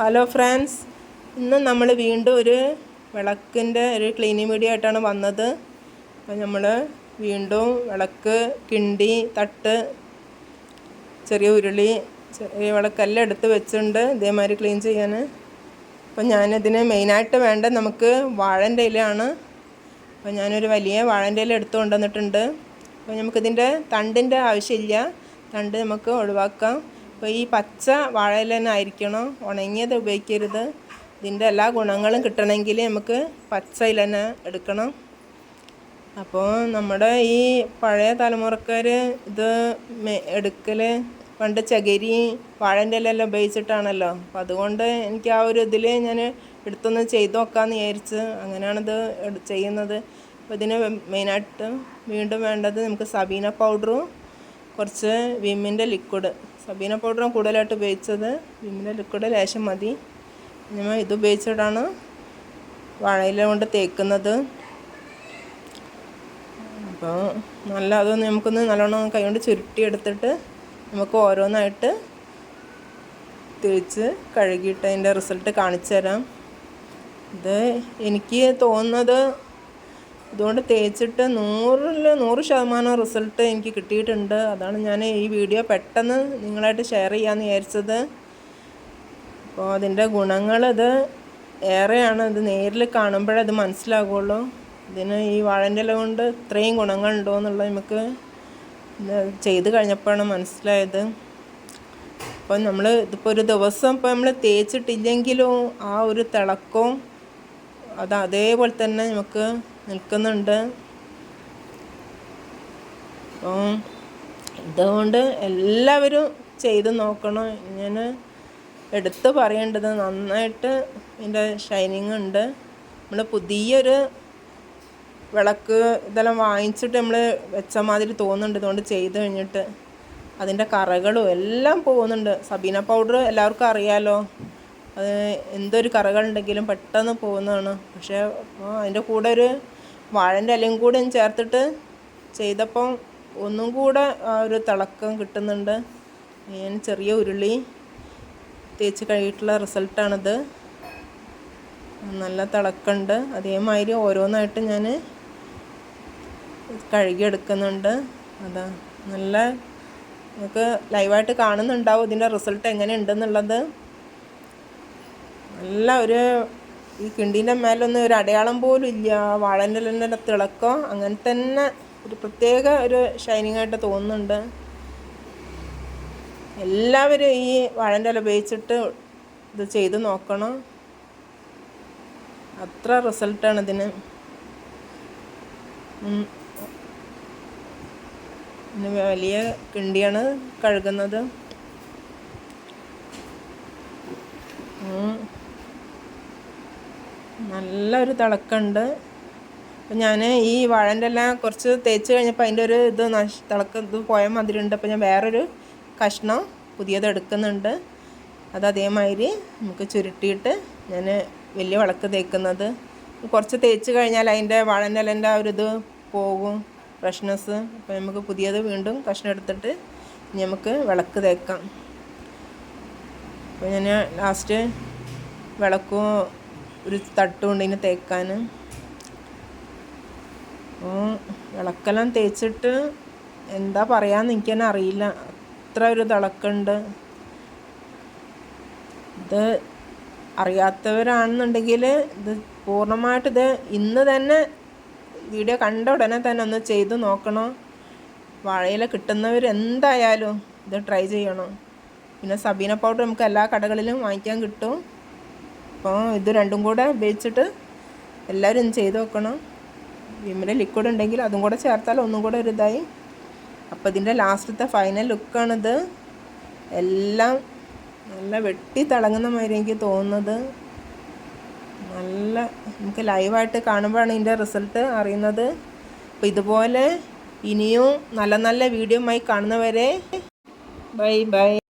Hello friends ഇന്ന് നമ്മൾ വീണ്ടും ഒരു വിളക്കിന്റെ ഒരു ക്ലീനിങ് വീഡിയോ ആയിട്ടാണ് വന്നത്. അപ്പോൾ നമ്മൾ വീണ്ടും വിളക്ക് കിണ്ടി തട്ട് ചെറിയ ഉരുളി ചെറിയ വിളക്കെല്ലാം എടുത്ത് വെച്ചിട്ടുണ്ട് ഇതേമാതിരി ക്ലീൻ ചെയ്യാൻ. അപ്പോൾ ഞാനിതിന് മെയിനായിട്ട് വേണ്ട നമുക്ക് വാഴന്റെ ഇലയാണ്. അപ്പോൾ ഞാനൊരു വലിയ വാഴന്റെ ഇല എടുത്തു കൊണ്ടുവന്നിട്ടുണ്ട്. അപ്പോൾ നമുക്കിതിന്റെ തണ്ടിന്റെ ആവശ്യമില്ല. തണ്ട് നമുക്ക് ഒഴിവാക്കാം. അപ്പോൾ ഈ പച്ച വാഴയില തന്നെ ആയിരിക്കണം ഉണങ്ങിയത് ഉപയോഗിക്കരുത്. ഇതിന്റെ എല്ലാ ഗുണങ്ങളും കിട്ടണമെങ്കിൽ നമുക്ക് പച്ച ഇല തന്നെ എടുക്കണം. അപ്പോൾ നമ്മുടെ ഈ പഴയ തലമുറക്കാർ ഇത് എടുക്കൽ പണ്ട് ചകിരി വാഴന്റെ ഇലയെല്ലാം ഉപയോഗിച്ചിട്ടാണല്ലോ. അപ്പോൾ അതുകൊണ്ട് എനിക്ക് ആ ഒരു ഇതിൽ ഞാൻ എടുത്തൊന്ന് ചെയ്തു നോക്കാമെന്ന് വിചാരിച്ച് അങ്ങനെയാണിത് ചെയ്യുന്നത്. അപ്പോൾ ഇതിന് മെയിനായിട്ട് വീണ്ടും വേണ്ടത് നമുക്ക് സബീന പൗഡറും കുറച്ച് വിമ്മിന്റെ ലിക്വിഡ് സബീന പൗഡറും കൂടുതലായിട്ട് ഉപയോഗിച്ചത് വിമ്മിന്റെ ലിക്വിഡ് ലേശം മതി. ഞമ്മ ഇത് ഉപയോഗിച്ചിട്ടാണ് വാഴയില കൊണ്ട് തേക്കുന്നത്. അപ്പോൾ നല്ല അതൊന്ന് നമുക്കൊന്ന് നല്ലോണം കൈ കൊണ്ട് ചുരുട്ടിയെടുത്തിട്ട് നമുക്ക് ഓരോന്നായിട്ട് തേച്ച് കഴുകിയിട്ട് അതിന്റെ റിസൾട്ട് കാണിച്ചു തരാം ഇത് എനിക്ക് തോന്നുന്നത് ഇതുകൊണ്ട് തേച്ചിട്ട് നൂറിൽ നൂറ് ശതമാനം റിസൾട്ട് എനിക്ക് കിട്ടിയിട്ടുണ്ട്. അതാണ് ഞാൻ ഈ വീഡിയോ പെട്ടെന്ന് നിങ്ങളായിട്ട് ഷെയർ ചെയ്യാമെന്ന് വിചാരിച്ചത്. അപ്പോൾ അതിന്റെ ഗുണങ്ങളിത് ഏറെയാണ്. ഇത് നേരിൽ കാണുമ്പോഴേ അത് മനസ്സിലാകുള്ളൂ ഇതിന് ഈ വാഴന്റെ ഇല കൊണ്ട് ഇത്രയും ഗുണങ്ങളുണ്ടോ എന്നുള്ളത് നമുക്ക് ചെയ്ത് കഴിഞ്ഞപ്പോഴാണ് മനസ്സിലായത്. അപ്പോൾ നമ്മൾ ഇതിപ്പോൾ ഒരു ദിവസം ഇപ്പോൾ നമ്മൾ തേച്ചിട്ടില്ലെങ്കിലും ആ ഒരു തിളക്കവും അത് അതേപോലെ തന്നെ നമുക്ക് നിൽക്കുന്നുണ്ട്. അപ്പോൾ ഇതുകൊണ്ട് എല്ലാവരും ചെയ്ത് നോക്കണം. ഇങ്ങനെ എടുത്ത് പറയേണ്ടത് നന്നായിട്ട് ഇതിന്റെ ഷൈനിങ് ഉണ്ട്. നമ്മൾ പുതിയൊരു വിളക്ക് ഇതെല്ലാം വാങ്ങിച്ചിട്ട് നമ്മൾ വെച്ച മാതിരി തോന്നുന്നുണ്ട്. ഇതുകൊണ്ട് ചെയ്ത് കഴിഞ്ഞിട്ട് അതിന്റെ കറകളും എല്ലാം പോകുന്നുണ്ട്. സബീന പൗഡർ എല്ലാവർക്കും അറിയാലോ. അത് എന്തൊരു കറകളുണ്ടെങ്കിലും പെട്ടെന്ന് പോകുന്നതാണ്. പക്ഷേ അതിന്റെ കൂടെ ഒരു വാഴന്റെ ഇലയും കൂടെ ചേർത്തിട്ട് ചെയ്തപ്പോൾ ഒന്നും കൂടെ ഒരു തിളക്കം കിട്ടുന്നുണ്ട്. ഞാൻ ചെറിയ ഉരുളി തേച്ച് കഴിയിട്ടുള്ള റിസൾട്ടാണിത് നല്ല തിളക്കമുണ്ട്. അതേമാതിരി ഓരോന്നായിട്ട് ഞാൻ കഴുകിയെടുക്കുന്നുണ്ട്. അതാ നല്ല നമുക്ക് ലൈവായിട്ട് കാണുന്നുണ്ടാവും ഇതിന്റെ റിസൾട്ട് എങ്ങനെ ഉണ്ടെന്നുള്ളത് നല്ല ഒരു ഈ കിണ്ടീന്റെ മേലൊന്നും ഒരു അടയാളം പോലും ഇല്ല. വാഴന്റെ തിളക്കം. അങ്ങനെ തന്നെ ഒരു പ്രത്യേക ഒരു ഷൈനിങ് ആയിട്ട് തോന്നുന്നുണ്ട്. എല്ലാവരും ഈ വാഴന്റെ ഇല ഉപയോഗിച്ചിട്ട് ഇത് ചെയ്ത് നോക്കണം. അത്ര റിസൾട്ടാണ് ഇതിന്. വലിയ കിണ്ടിയാണ് കഴുകുന്നത്. നല്ലൊരു തിളക്കമുണ്ട്. അപ്പം ഞാൻ ഈ വാഴന്റെ എല്ലാം കുറച്ച് തേച്ച് കഴിഞ്ഞപ്പോൾ അതിന്റെ ഒരു ഇത് നശ തിളക്കം ഇത് പോയ മാതിരി ഉണ്ട് അപ്പോൾ ഞാൻ വേറൊരു കഷ്ണം പുതിയത് എടുക്കുന്നുണ്ട്. അത് അതേമാതിരി നമുക്ക് ചുരുട്ടിയിട്ട് ഞാൻ വലിയ വിളക്ക് തേക്കുന്നത്. കുറച്ച് തേച്ച് കഴിഞ്ഞാൽ അതിന്റെ വാഴന്റെ ഇലന്റെ ആ ഒരു ഇത് പോകും ഫ്രഷ്നെസ് അപ്പോൾ നമുക്ക് പുതിയത് വീണ്ടും കഷ്ണം എടുത്തിട്ട് നമുക്ക് വിളക്ക് തേക്കാം. അപ്പോൾ ഞാൻ ലാസ്റ്റ് വിളക്കും ഒരു തട്ടും ഉണ്ട് ഇതിന് തേക്കാൻ അപ്പോൾ വിളക്കെല്ലാം തേച്ചിട്ട് എന്താ പറയാന്ന് എനിക്ക് തന്നെ അറിയില്ല. അത്ര ഒരു തിളക്കുണ്ട് ഇത് അറിയാത്തവരാണെന്നുണ്ടെങ്കിൽ ഇത് പൂർണമായിട്ട് ഇത് ഇന്ന് തന്നെ വീഡിയോ കണ്ട ഉടനെ തന്നെ ഒന്ന് ചെയ്ത് നോക്കണം. വാഴയില കിട്ടുന്നവർ എന്തായാലും ഇത് ട്രൈ ചെയ്യണം. പിന്നെ സബീന പൗഡർ നമുക്ക് എല്ലാ കടകളിലും വാങ്ങിക്കാൻ കിട്ടും. അപ്പോൾ ഇത് രണ്ടും കൂടെ ഉപയോഗിച്ചിട്ട് എല്ലാവരും ഒന്ന് ചെയ്ത് നോക്കണം. വിമിലെ ലിക്വിഡ് ഉണ്ടെങ്കിൽ അതും കൂടെ ചേർത്താൽ ഒന്നും കൂടെ ഒരു ഇതായി. അപ്പോൾ ഇതിന്റെ ലാസ്റ്റത്തെ ഫൈനൽ ലുക്കാണിത് എല്ലാം നല്ല വെട്ടി തിളങ്ങുന്ന മാതിരി എനിക്ക് തോന്നുന്നത്. നല്ല നമുക്ക് ലൈവായിട്ട് കാണുമ്പോഴാണ് ഇതിന്റെ റിസൾട്ട് അറിയുന്നത്. അപ്പോൾ ഇതുപോലെ ഇനിയും നല്ല നല്ല വീഡിയോ ആയി കാണുന്നവരെ ബൈ ബൈ